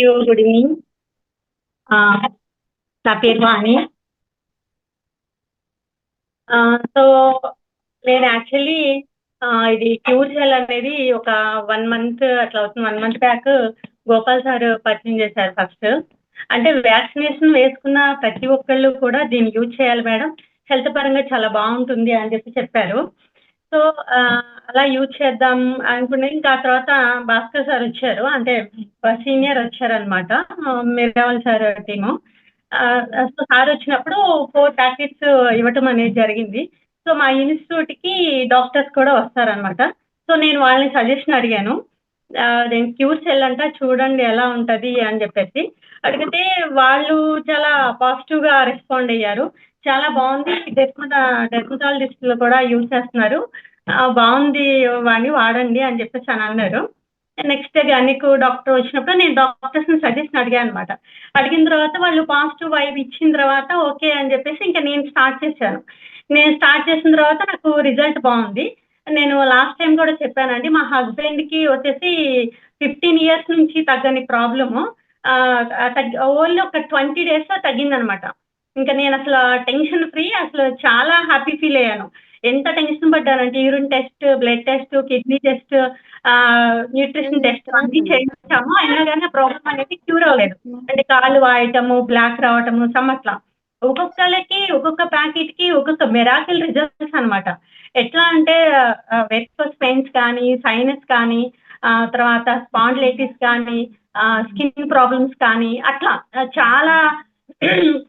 You good evening నా పేరు Vani. Uh, so నేను యాక్చువల్లీ uh, ఇది క్యూర్ జెల్ అనేది ఒక వన్ మంత్ అట్లా అవుతుంది. One month back Gopal sir పరిచయం చేశారు ఫస్ట్ అంటే వ్యాక్సినేషన్ వేసుకున్న ప్రతి ఒక్కళ్ళు కూడా దీన్ని యూజ్ చేయాలి మేడం. హెల్త్ పరంగా చాలా బాగుంటుంది అని చెప్పి చెప్పారు. సో అలా యూజ్ చేద్దాం అనుకుంటే ఇంకా తర్వాత భాస్కర్ సార్ వచ్చారు. అంటే సీనియర్ వచ్చారనమాట మిరావల్ సార్ టీము. సో సార్ వచ్చినప్పుడు ఫోర్ ప్యాకెట్స్ ఇవ్వటం అనేది జరిగింది. సో మా ఇన్స్టిట్యూట్కి డాక్టర్స్ కూడా వస్తారనమాట సో నేను వాళ్ళని సజెషన్ అడిగాను. నేను క్యూర్ సెల్ అంట చూడండి ఎలా ఉంటది అని చెప్పేసి. అడిగితే వాళ్ళు చాలా పాజిటివ్గా రెస్పాండ్ అయ్యారు. చాలా బాగుంది. డెర్మటా డెర్మటాలజిస్ట్లో కూడా యూజ్ చేస్తున్నారు. బాగుంది వాడిని వాడండి అని చెప్పేసి అని అన్నారు. నెక్స్ట్ డే డాక్టర్ వచ్చినప్పుడు నేను డాక్టర్స్ని సజెషన్ అడిగాను అనమాట అడిగిన తర్వాత వాళ్ళు పాజిటివ్ వైబ్ ఇచ్చిన తర్వాత ఓకే అని చెప్పేసి ఇంకా నేను స్టార్ట్ చేశాను. నేను స్టార్ట్ చేసిన తర్వాత నాకు రిజల్ట్ బాగుంది. నేను లాస్ట్ టైం కూడా చెప్పానండి మా హస్బెండ్కి వచ్చేసి ఫిఫ్టీన్ ఇయర్స్ నుంచి తగ్గని ప్రాబ్లము ఓన్లీ ఒక ట్వంటీ డేస్లో తగ్గిందనమాట ఇంకా నేను అసలు టెన్షన్ ఫ్రీ అసలు చాలా హ్యాపీ ఫీల్ అయ్యాను. ఎంత tension పడ్డానంటే urine test blood test kidney test nutrition test అన్ని చేయించాము. అయినా కానీ ప్రాబ్లం అనేది క్యూర్ అవ్వలేదు. అంటే కాలు వాయటము బ్లాక్ రావటము సమ్ అట్లా ఒక్కొక్కరికి ఒక్కొక్క ప్యాకెట్కి ఒక్కొక్క మెరాకిల్ రిజల్ట్స్ అనమాట ఎట్లా అంటే వెరికోస్ పెయిన్స్ కానీ సైనస్ కానీ తర్వాత స్పాండ్లైటిస్ కానీ స్కిన్ ప్రాబ్లమ్స్ కానీ అట్లా. చాలా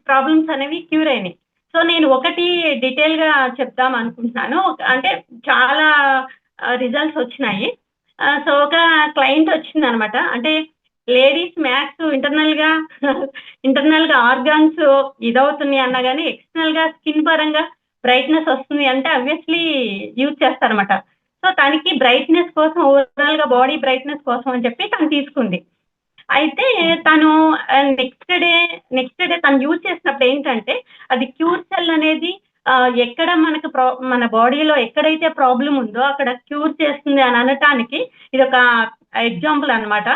ప్రాబ్లమ్స్ అనేవి క్యూర్ అయినాయి. సో నేను ఒకటి డీటెయిల్గా చెప్దాం అనుకుంటున్నాను. అంటే చాలా రిజల్ట్స్ వచ్చినాయి. సో ఒక క్లయింట్ వచ్చింది అనమాట అంటే లేడీస్ మ్యాథ్స్ ఇంటర్నల్గా ఇంటర్నల్గా ఆర్గాన్స్ ఇదవుతున్నాయి అన్నా కానీ ఎక్స్టర్నల్గా స్కిన్ పరంగా బ్రైట్నెస్ వస్తుంది అంటే అబ్వియస్లీ యూజ్ చేస్తారనమాట సో తనకి బ్రైట్నెస్ కోసం ఓవరాల్గా బాడీ బ్రైట్నెస్ కోసం అని చెప్పి తను తీసుకుంది. అయితే తను నెక్స్ట్ డే నెక్స్ట్ డే తను యూజ్ చేసినప్పుడు ఏంటంటే అది క్యూర్ సెల్ అనేది ఎక్కడ మనకు ప్రా మన బాడీలో ఎక్కడైతే ప్రాబ్లం ఉందో అక్కడ క్యూర్ చేస్తుంది అని అనటానికి ఇది ఒక ఎగ్జాంపుల్ అనమాట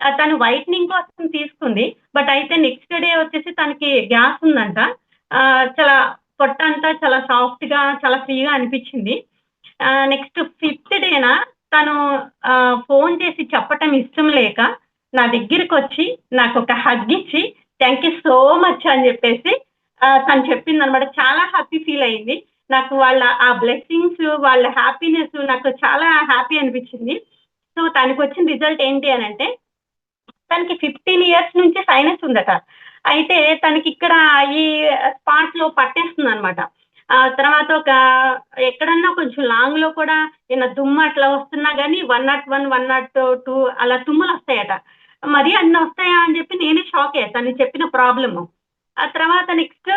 తను వైట్నింగ్ కోసం తీసుకుంది బట్ అయితే నెక్స్ట్ డే వచ్చేసి తనకి గ్యాస్ ఉందంట. చాలా పొట్ట అంతా చాలా సాఫ్ట్గా చాలా ఫ్రీగా అనిపించింది. నెక్స్ట్ ఫిఫ్త్ డేనా తను ఫోన్ చేసి చెప్పటం ఇష్టం లేక నా దగ్గరికి వచ్చి నాకు ఒక హగ్ ఇచ్చి థ్యాంక్ యూ సో మచ్ అని చెప్పేసి తను చెప్పింది అనమాట చాలా హ్యాపీ ఫీల్ అయింది. నాకు వాళ్ళ ఆ బ్లెస్సింగ్స్ వాళ్ళ హ్యాపీనెస్ నాకు చాలా హ్యాపీ అనిపించింది. సో తనకి వచ్చిన రిజల్ట్ ఏంటి అని అంటే తనకి ఫిఫ్టీన్ ఇయర్స్ నుంచి సైనస్ ఉందట. అయితే తనకి ఇక్కడ ఈ స్పాట్లో పట్టేస్తుంది అనమాట ఆ తర్వాత ఒక ఎక్కడన్నా కొంచెం లాంగ్లో కూడా ఏమైనా దుమ్ము అట్లా వస్తున్నా కానీ one nought one one nought two అలా తుమ్ములు వస్తాయట. మరి అన్ని వస్తాయా అని చెప్పి నేనే షాక్ అయ్యా తను చెప్పిన ప్రాబ్లము ఆ తర్వాత నెక్స్ట్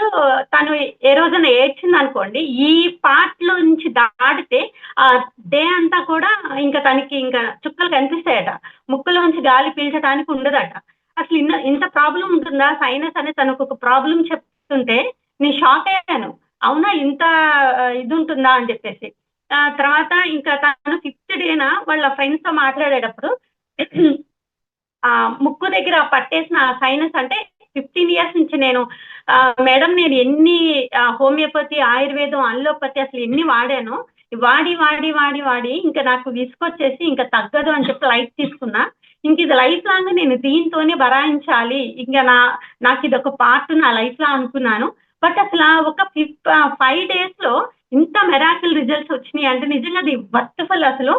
తను ఏ రోజున ఏడ్చింది అనుకోండి ఈ పార్ట్లో నుంచి దాటితే ఆ డే అంతా కూడా ఇంకా తనకి ఇంకా చుక్కలు కనిపిస్తాయట. ముక్కులోంచి గాలి పీల్చడానికి ఉండదట. అసలు ఇన్న ఇంత ప్రాబ్లం ఉంటుందా? సైనస్ అనే తనకు ఒక ప్రాబ్లం చెప్తుంటే నేను షాక్ అయ్యాను. అవునా? ఇంత ఇది ఉంటుందా అని చెప్పేసి. తర్వాత ఇంకా తను ఫిఫ్త్ డేనా వాళ్ళ ఫ్రెండ్స్తో మాట్లాడేటప్పుడు ఆ ముక్కు దగ్గర పట్టేసిన సైనస్ అంటే ఫిఫ్టీన్ ఇయర్స్ నుంచి నేను మేడం నేను ఎన్ని హోమియోపతి ఆయుర్వేదం అల్లోపతి అసలు ఎన్ని వాడాను వాడి వాడి వాడి వాడి ఇంకా నాకు విసుకొచ్చేసి ఇంకా తగ్గదు అని చెప్పి లైఫ్ తీసుకున్నా. ఇంక ఇది లైఫ్ లాంగ్ నేను దీంతోనే బరాయించాలి. ఇంకా నా నాకు ఇది ఒక పార్ట్ నా లైఫ్ లా అనుకున్నాను. బట్ అసలు ఒక ఫిఫ్ ఫైవ్ డేస్లో ఇంత మెరాకిల్ రిజల్ట్స్ వచ్చినాయి. అంటే నిజంగా అది వర్త్ఫుల్ అసలు.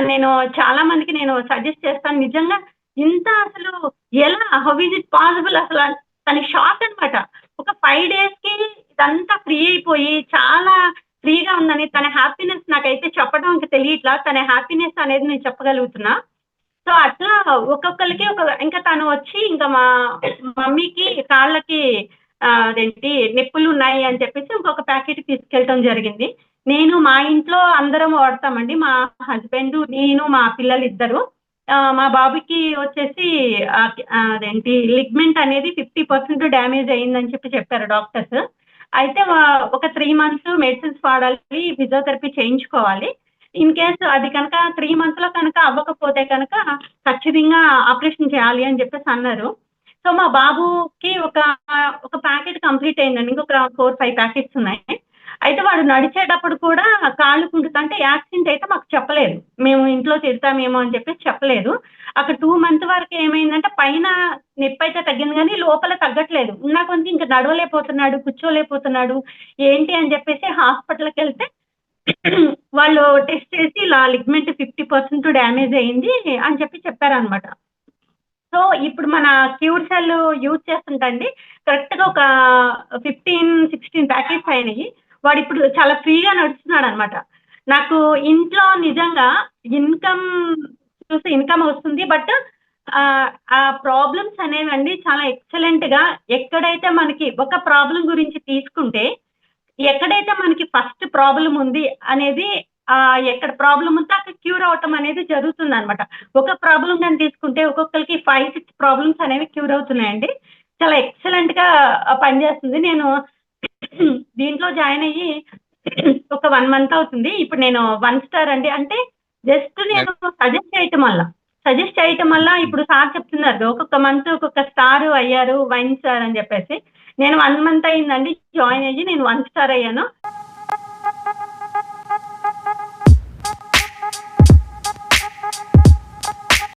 నేను చాలా మందికి నేను సజెస్ట్ చేస్తాను. నిజంగా ఇంత అసలు ఎలా హౌ ఇస్ ఇట్ పాసిబుల్ అసలు తనకి షాక్ అనమాట ఒక ఫైవ్ డేస్కి ఇదంతా ఫ్రీ అయిపోయి చాలా ఫ్రీగా ఉందని తన హ్యాపీనెస్ నాకైతే చెప్పడం ఇంకా తెలియట్లా. తన హ్యాపీనెస్ అనేది నేను చెప్పగలుగుతున్నా. సో అట్లా ఒక్కొక్కరికి ఒక ఇంకా తను వచ్చి ఇంకా మా మమ్మీకి కాళ్ళకి అదేంటి నిప్పులు ఉన్నాయి అని చెప్పేసి ఇంకొక ప్యాకెట్ తీసుకెళ్ళటం జరిగింది. నేను మా ఇంట్లో అందరం వాడతామండి. మా హస్బెండ్ నేను మా పిల్లలు ఇద్దరు మా బాబుకి వచ్చేసి అదేంటి లిగ్మెంట్ అనేది ఫిఫ్టీ పర్సెంట్ డ్యామేజ్ అయిందని చెప్పి చెప్పారు డాక్టర్స్. అయితే ఒక త్రీ మంత్స్ మెడిసిన్స్ వాడాలి ఫిజియోథెరపీ చేయించుకోవాలి. ఇన్ కేస్ అది కనుక 3 మంత్స్‌లో కనుక అవ్వకపోతే కనుక ఖచ్చితంగా ఆపరేషన్ చేయాలి అని చెప్పేసి అన్నారు. సో, మా బాబుకి ఒక ఒక ప్యాకెట్ కంప్లీట్ అయిందండి. ఇంకొక 4, 5 ప్యాకెట్స్ ఉన్నాయి. అయితే వాడు నడిచేటప్పుడు కూడా కాళ్ళు కుంటుతా అంటే యాక్సిడెంట్ అయితే మాకు చెప్పలేదు. మేము ఇంట్లో తిడతామేమో అని చెప్పేసి చెప్పలేదు. అక్కడ టూ మంత్ వరకు ఏమైందంటే పైన నొప్పైతే తగ్గింది కానీ లోపల తగ్గట్లేదు. ఉన్న కొంచెం ఇంకా నడవలేకపోతున్నాడు, కూర్చోలేకపోతున్నాడు. ఏంటి అని చెప్పేసి హాస్పిటల్‌కెళ్తే వాళ్ళు టెస్ట్ చేసి ఇలా లిగ్మెంట్ 50% డ్యామేజ్ అయింది అని చెప్పి చెప్పారనమాట. సో, ఇప్పుడు మన క్యూర్ సెల్ యూజ్ చేస్తుంటండి కరెక్ట్గా ఒక 15, 16 ప్యాకెట్స్ అయినాయి. వాడిప్పుడు చాలా ఫ్రీగా నడుస్తున్నాడనమాట. నాకు ఇంట్లో నిజంగా ఇన్‌కమ్ చూస్తే ఇన్‌కమ్ వస్తుంది. బట్ ఆ ప్రాబ్లమ్స్ అనేవండి చాలా ఎక్సలెంట్‌గా ఎక్కడైతే మనకి ఒక ప్రాబ్లం గురించి తీసుకుంటే, ఎక్కడైతే మనకి ఫస్ట్ ప్రాబ్లం ఉంది అనేది ఎక్కడ ప్రాబ్లమ్ ఉంటే అక్కడ క్యూర్ అవ్వటం అనేది జరుగుతుందనమాట. ఒక ప్రాబ్లం కానీ తీసుకుంటే ఒక్కొక్కరికి ఫైవ్ సిక్స్ ప్రాబ్లమ్స్ అనేవి క్యూర్ అవుతున్నాయండి. చాలా ఎక్సలెంట్గా పనిచేస్తుంది. నేను దీంట్లో జాయిన్ అయ్యి ఒక వన్ మంత్ అవుతుంది. ఇప్పుడు నేను వన్ స్టార్ అండి. అంటే జస్ట్ నేను సజెస్ట్ చేయటం వల్ల. సజెస్ట్ చేయటం వల్ల ఇప్పుడు సార్ చెప్తున్నారు. ఒక్కొక్క మంత్ ఒక్కొక్క స్టార్ అయ్యారు వైన్ స్టార్ అని చెప్పేసి. నేను వన్ మంత్ అయిందండి జాయిన్ అయ్యి నేను వన్ స్టార్ అయ్యాను.